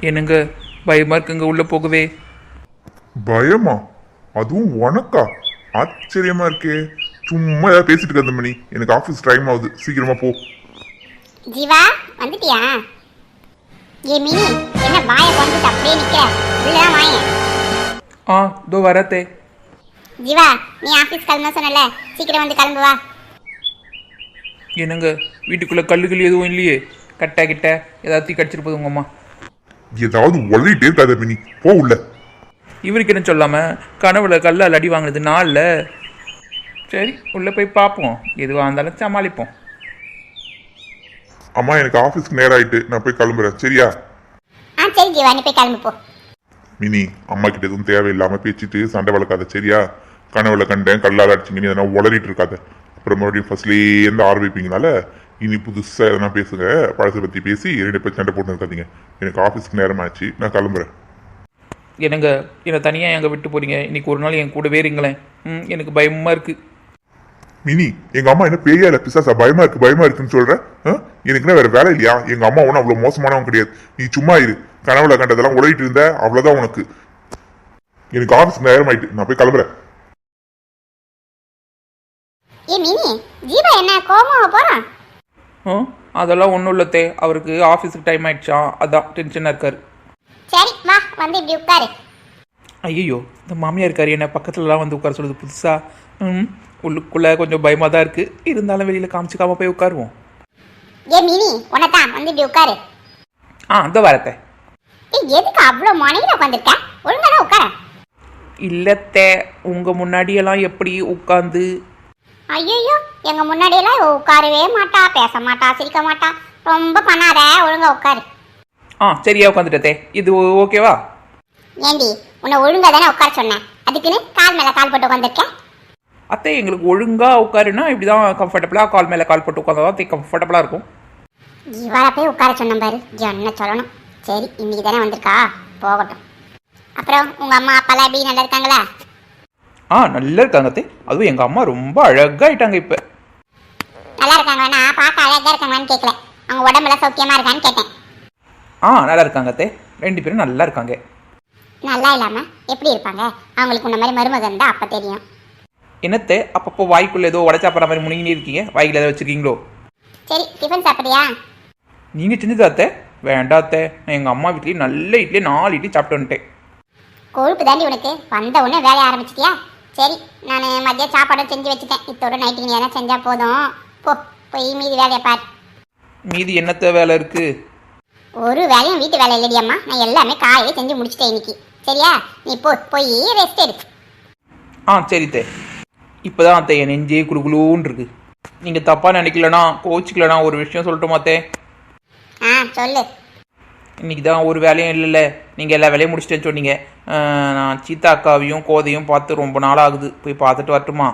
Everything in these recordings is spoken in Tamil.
என்னங்க பயமா இருக்குங்க உள்ள போகவே. பயமா? அதுவும் உனக்கா? ஆச்சரியமா இருக்கே. சும்மா ஏதாவது பேசிட்டு இருக்க மணி எனக்கு ஆஃபீஸ் டைம் ஆகுது. சீக்கிரமா போ. ஜீவா வந்துட்டியா? ஏ மினி என்ன வாயை கொண்டுட்டு அப்படியே நிக்கிற? உள்ளதான் வாயேன். ஆ இதோ வரத்தே. ஜீவா நீ ஆபீஸ் கிளம்ப சொன்னல சீக்கிரம் வந்து கிளம்பு வா. என்னங்க வீட்டுக்குள்ள கல்லுகள் எதுவும் இல்லையே. கட்டா கிட்ட ஏதாவது தீ கடிச்சிட்டு போகுது உங்க அம்மா. ஏதாவது உளறிட்டே இருக்காத மினி. போ உள்ள. இவருக்கு என்ன சொல்லாம? கனவுல கல்லால் அடி வாங்கினது நாளில். சரி உள்ள போய் பார்ப்போம் எதுவாக இருந்தாலும் சமாளிப்போம். அம்மா எனக்கு ஆஃபீஸ்க்கு நேரம் ஆயிட்டு நான் போய் கிளம்புறேன். சரியா? ஆ சரி ஜீவா நீ போய் கிளம்பு போ. மினி அம்மா கிட்ட எதுவும் தேவையில்லாம பேசிட்டு சண்டை வளர்க்காத சரியா? கனவுல கண்டேன் கல்லால் அடிச்சிங்க நீ எதனா உளறிட்டு இருக்காத. அப்புறம் மறுபடியும் ஃபர்ஸ்ட்லேயே இருந்து ஆரம்பிப்பீங்கனால இனி புதுசா எதனா பேசுங்க. பழசை பத்தி பேசி ரெண்டு பேர் சண்டை போட்டு இருக்காதீங்க எனக்கு ஆஃபீஸ்க்கு நேரம் ஆச்சு நான் கிளம்புறேன். என்னங்க? என்னை தனியாக எங்கே விட்டு போறீங்க? இன்னைக்கு ஒரு நாள் என் கூடவே இருங்களேன். ம் எனக்கு பயமாக இருக்கு. மினி எங்க அம்மா என்ன பேயா இல்ல பிசாசா? பயமா இருக்கு பயமா இருக்குன்னு சொல்ற? ஆ? எனக்கு என்ன வேற வேலை இல்லையா? எங்க அம்மா ஒன்றும் அவ்வளவு மோசமானவங்க கிடையாது. நீ சும்மா இரு. கனவுல கண்டதெல்லாம் உழையிட்டு இருந்த அவ்வளவுதான் உனக்கு. எனக்கு ஆஃபீஸ் நேரம் ஆயிட்டு நான் போய் கிளம்புறேன். ஏ மினி ஜீவா என்ன கோமாவ போறான்? ஆ அதெல்லாம் ஒன்றும் இல்லத்தே. அவருக்கு ஆஃபீஸுக்கு டைம் ஆயிடுச்சா? அதான் டென்ஷனாக இருக்கார். சரி வா வந்து இப்படி உட்காரு. ஐயோ இந்த மாமியார் இருக்காரு என்ன பக்கத்துலலாம் வந்து உட்கார சொல்லுது புதுசாக ம் உள்ளுக்குள்ளே கொஞ்சம் பயமாக தான் இருக்குது இருந்தாலும் வெளியில் காமிச்சிக்காம போய் உட்காருவோம். ஏ மினி உனதான் வந்து இப்படி உட்காரு. ஆ அந்த வரத்தே. ஏய் எதுக்கு அவ்வளோ மனைவில உட்காந்துருக்க? ஒழுங்கா தான் உட்கார. இல்லத்தே உங்கள் முன்னாடியெல்லாம் எப்படி உட்காந்து ஐயோ எங்க முன்னாடியெல்லாம் உட்காரவே மாட்டா பேச மாட்டா சிரிக்க மாட்டா. ரொம்ப பண்ணாத ஒழுங்கா உட்காரு. ஆ சரியா உட்காந்துட்டே இது ஓகேவா? ஏண்டி உன்னை ஒழுங்கா தானே உட்கார சொன்னேன். அதுக்குன்னு கால் மேல கால் போட்டு உட்காந்துருக்க? அத்தை எங்களுக்கு ஒழுங்காக உட்காருன்னா இப்படி தான் கம்ஃபர்டபுளாக கால் மேலே கால் போட்டு உட்காந்தா தான் கம்ஃபர்டபுளாக இருக்கும். இவளை போய் உட்கார சொன்னேன் பாரு. என்ன சொல்லணும். சரி இன்னைக்கு தானே வந்திருக்கா? போகட்டும். அப்புறம் உங்க அம்மா அப்பாலாம் எப்படி? நல்லா இருக்காங்களா? ஆ நல்லா இருக்காங்க அத்தை. அதுவும் எங்கள் அம்மா ரொம்ப அழகாயிட்டாங்க இப்போ. நல்லா இருக்காங்கன்னா பார்க்க அழகா இருக்காங்கன்னு கேட்கல அவங்க உடம்புல சௌக்கியமா இருக்கான்னு கேட்டேன். ஆ நல்லா இருக்காங்க அத்தை. ரெண்டு பேரும் நல்லா இருக்காங்க. நல்லா இல்லாம எப்படி இருப்பாங்க? அவங்களுக்கு இந்த மாதிரி மருமகன் தான் அப்ப தெரியும். என்னத்தை அப்பப்போ வாய்க்குள்ளே ஏதோ உடச்சாப்பிட்ற மாதிரி முழுங்கினே இருக்கீங்க? வாய்க்குள்ள ஏதோ வச்சுருக்கீங்களோ? சரி டிஃபன் சாப்பிடுறியா? நீங்கள் செஞ்சதா அத்தை? வேண்டாம் அத்தை. நான் எங்கள் அம்மா வீட்லேயே நல்ல இட்லி நாலு இட்லி சாப்பிட்டு வந்துட்டேன். கொழுப்பு தாண்டி உனக்கு. வந்த உடனே வேலைய ஆரம்பிச்சிட்டியா? சரி நான் மதியம் சாப்பாடும் செஞ்சு வச்சுட்டேன். இத்தோட நைட்டுக்கு நீ எதனா செஞ்சா போதும். போ போய் மீதி வேலையை பாரு. மீதி என்னத்த வேலை இருக்குது ஒரு வேலையும் வீட்டு வேலை இல்லடி அம்மா. நான் எல்லாமே காலையில செஞ்சு முடிச்சிட்டேன் இன்னைக்கு. சரியா? நீ போ போய் ரெஸ்ட் எடு ஆ சரி தே. இப்போ தான் அத்தை என் நெஞ்சே குடுகுலூன்னு இருக்கு. நீங்கள் தப்பாக நினைக்கலனா கோச்சிக்கலனா ஒரு விஷயம் சொல்லட்டுமா அத்தை ஆ சொல்லு. இன்னைக்கு தான் ஒரு வேலையும் இல்லைல்ல. நீங்கள் எல்லா வேலையும் முடிச்சிட்டேன்னு சொன்னீங்க. நான் சீதா அக்காவையும் கோதையும் பார்த்து ரொம்ப நாள் ஆகுது. போய் பார்த்துட்டு வரட்டுமா?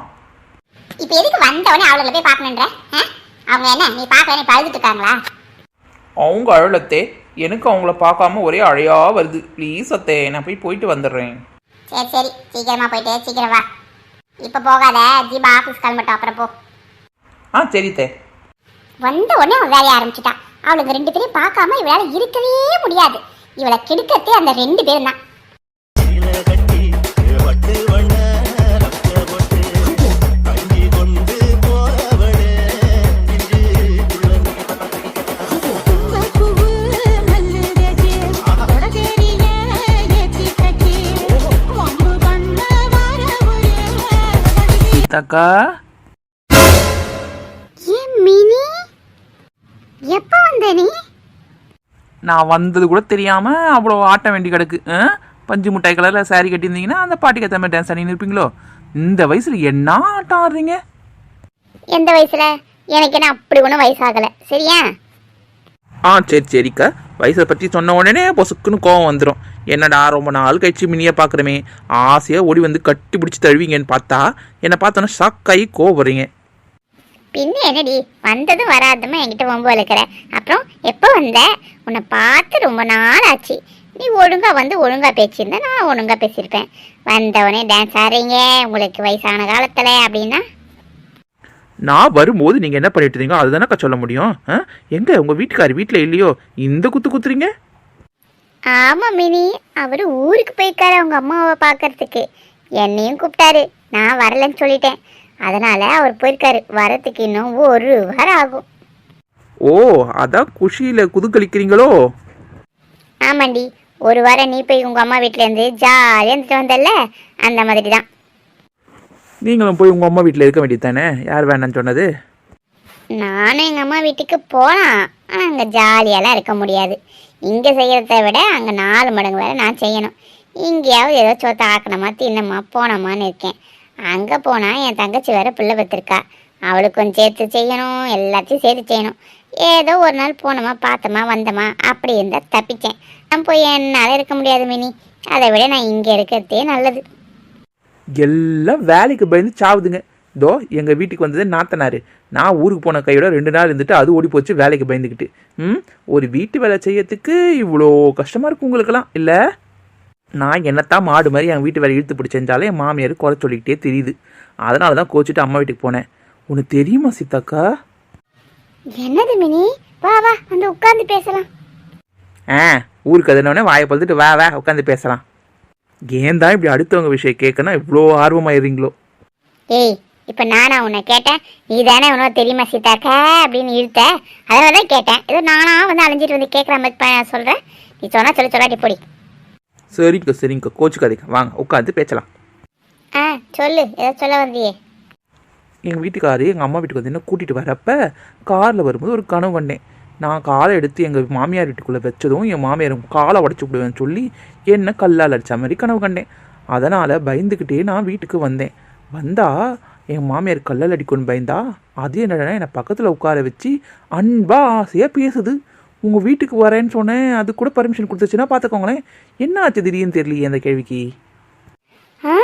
இப்போ எதுக்கு வந்த உடனே அவளை போய் பார்க்கணுன்ற? அவங்க என்ன நீ பார்க்க நீ பழுதுட்டு இருக்காங்களா? அவங்க அழலத்தே. எனக்கு அவங்கள பார்க்காம ஒரே அழையா வருது. ப்ளீஸ் அத்தே நான் போய் போயிட்டு வந்துடுறேன். சரி சரி. சீக்கிரமா போயிட்டு சீக்கிரம் வா. இப்போ போகாத. ஜீபா ஆஃபீஸ் கிளம்பட்டும். அப்புறம் போ. ஆ சரி தே. வந்த உடனே அவன் வேலைய ஆரம்பிச்சிட்டா அவளுக்கு ரெண்டு பேரையும் பார்க்காம இவளால இருக்கவே முடியாது. இவளை கெடுக்கத்தே அந்த ரெண்டு பேரும் தான் அக்கா எப்போ வந்த நீ? நான் வந்தது கூட தெரியாமல் அவ்வளோ ஆட்ட வேண்டி கிடக்கு? பஞ்சு மிட்டாய் கலரில் saree கட்டியிருந்தீங்கன்னா அந்த பாட்டிக்கு ஏற்ற மாதிரி டான்ஸ் ஆடி இருப்பீங்களோ? இந்த வயசில் என்ன ஆட்டம் ஆடுறீங்க? எந்த வயசுல? எனக்கு என்ன அப்படி ஒன்றும் வயசாகல. சரியா? ஆ சரி சரிக்கா. வயசை பற்றி சொன்ன உடனே பொசுக்குன்னு கோவம் வந்துடும் என்னடா ரொம்ப நாள் கழிச்சு மினியை பார்க்குறமே. ஆசையாக ஓடி வந்து கட்டி பிடிச்சி தழுவீங்கன்னு பார்த்தா என்னை பார்த்தோன்னா ஷாக்காகி கோவறீங்க பின்ன என்னடி வந்ததும் வராததுமா என்கிட்ட வம்பு வளர்க்குற? அப்புறம் எப்போ வந்த? உன்னை பார்த்து ரொம்ப நாள் ஆச்சு நீ ஒழுங்கா வந்து ஒழுங்கா பேசியிருந்தா நான் ஒழுங்கா பேசியிருப்பேன். வந்தவொடனே டான்ஸ் ஆடுறீங்க உங்களுக்கு வயசான காலத்துல அப்படின்னா? நான் வரும்போது நீங்கள் என்ன பண்ணிட்டு இருந்தீங்க? அதுதானக்கா சொல்ல முடியும்? எங்கே? உங்கள் வீட்டுக்கார் வீட்டில் இல்லையோ? இந்த குத்து குத்துறீங்க? ஆமா மினி அவர் ஊருக்கு போயிருக்காரு அவங்க அம்மாவை பார்க்கறதுக்கு. என்னையும் கூப்பிட்டாரு. நான் வரலன்னு சொல்லிட்டேன். அதனால அவர் போயிருக்காரு. வரத்துக்கு இன்னும் ஒரு வாரம் ஆகும். ஓ அதான் குஷியில் குதுகலிக்கிறீங்களோ? ஆமாண்டி. ஒரு வாரம் நீ போய் உங்க அம்மா வீட்ல இருந்து ஜாலியாக இருந்துட்டு வந்தல்ல? அந்த மாதிரி தான் நீங்களும் போய் உங்கள் அம்மா வீட்டில் இருக்க வேண்டியது தானே? யார் வேணான்னு சொன்னது? நானும் எங்கள் அம்மா வீட்டுக்கு போகலாம் ஆனால் அங்கே ஜாலியாலாம் இருக்க முடியாது. இங்கே செய்கிறத விட அங்கே நாலு மடங்கு வேறு நான் செய்யணும். இங்கேயாவது ஏதோ சோத்த ஆக்கணுமா தின்னமா போனோமான்னு இருக்கேன். அங்கே போனால் என் தங்கச்சி வேற பிள்ளை பெற்றிருக்கா அவளுக்கும் சேர்த்து செய்யணும் எல்லாத்தையும் சேர்த்து செய்யணும். ஏதோ ஒரு நாள் போனோமா பார்த்தோமா வந்தோமா அப்படி இருந்தால் தப்பிச்சேன். நான் போய் என்னால் இருக்க முடியாது மினி. அதை விட நான் இங்கே இருக்கிறதே நல்லது. எல்லாம் வேலைக்கு பயந்து சாவுதுங்க. இதோ எங்கள் வீட்டுக்கு வந்தது நாத்தனார். நான் ஊருக்கு போன கையோட ரெண்டு நாள் இருந்துட்டு அது ஓடி போச்சு வேலைக்கு பயந்துக்கிட்டு ம்? ஒரு வீட்டு வேலை செய்யறதுக்கு இவ்வளோ கஷ்டமாக இருக்கும் உங்களுக்கெல்லாம் இல்லை? நான் என்னத்தான் மாடு மாதிரி என் வீட்டு வேலை இழுத்து பிடிச்சி செஞ்சாலும் என் மாமியார் குறை சொல்லிக்கிட்டே தெரியுது. அதனால தான் கோச்சிட்டு அம்மா வீட்டுக்கு போனேன். உனக்கு தெரியுமா சீதாக்கா என்னது மினி? வா வா வந்து உட்காந்து பேசலாம். ஆ ஊருக்கு அதுனோடனே வாயை பழுத்துட்டு வா வா உட்காந்து பேசலாம். ஏன் தான் இப்படி அடுத்தவங்க விஷயம் கேட்கணும் இவ்வளோ ஆர்வமாயிருந்தீங்களோ ஏய் இப்போ நானா உன்னை கேட்டேன்? நீ தானே உனக்கு தெரியுமா சீதாக்கா அப்படின்னு இழுத்த. அதனால தான் கேட்டேன். ஏதோ நானா வந்து அலைஞ்சிட்டு வந்து கேட்குற மாதிரி சொல்றேன். நீ சொன்னா சொல்லி சொல்லாட்டி பொடி. சரிங்கக்கா சரிங்கக்கா கோச்சுக்காதீங்க. வாங்க உட்காந்து பேசலாம். ஆ சொல்லு. ஏதோ சொல்ல வந்தியே. எங்கள் வீட்டுக்காரு எங்கள் அம்மா வீட்டுக்கு வந்து என்ன கூட்டிகிட்டு வரப்ப காரில் வரும்போது ஒரு கனவு கண்டேன். நான் காலை எடுத்து எங்கள் மாமியார் வீட்டுக்குள்ளே வச்சதும் என் மாமியார் காலை உடச்சி விடுவேன்னு சொல்லி என்ன கல்லால் அடித்த மாதிரி கனவு கண்டேன். அதனால் பயந்துக்கிட்டே நான் வீட்டுக்கு வந்தேன். வந்தா என் மாமியார் கல்லால் அடிக்கும்னு பயந்தா அது என்னடா என்னை பக்கத்தில் உட்கார வச்சு அன்பா ஆசையாக பேசுது. உங்கள் வீட்டுக்கு வரேன்னு சொன்னேன் அது கூட பர்மிஷன் கொடுத்துச்சுன்னா பார்த்துக்கோங்களேன் என்ன ஆச்சு திடீர்னு தெரியலையே அந்த கேள்விக்கு? ஆ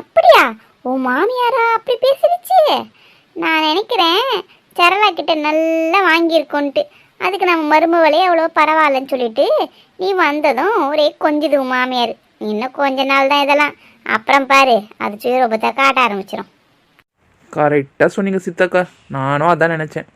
அப்படியா? உன் மாமியாரா அப்படி பேசிருச்சு? நான் நினைக்கிறேன் சரளா கிட்ட நல்லா வாங்கியிருக்கோன்ட்டு. அதுக்கு நம்ம மருமவளே அவ்வளோ பரவாயில்லன்னு சொல்லிட்டு நீ வந்ததும் ஒரே கொஞ்சுது மாமியார். இன்னும் கொஞ்ச நாள் தான் இதெல்லாம். அப்புறம் பாரு அது சுயரூபத்தை காட்ட ஆரம்பிச்சிடும் கரெக்டாக சொன்னீங்க சித்தாக்கா. நானும் அதான் நினச்சேன்.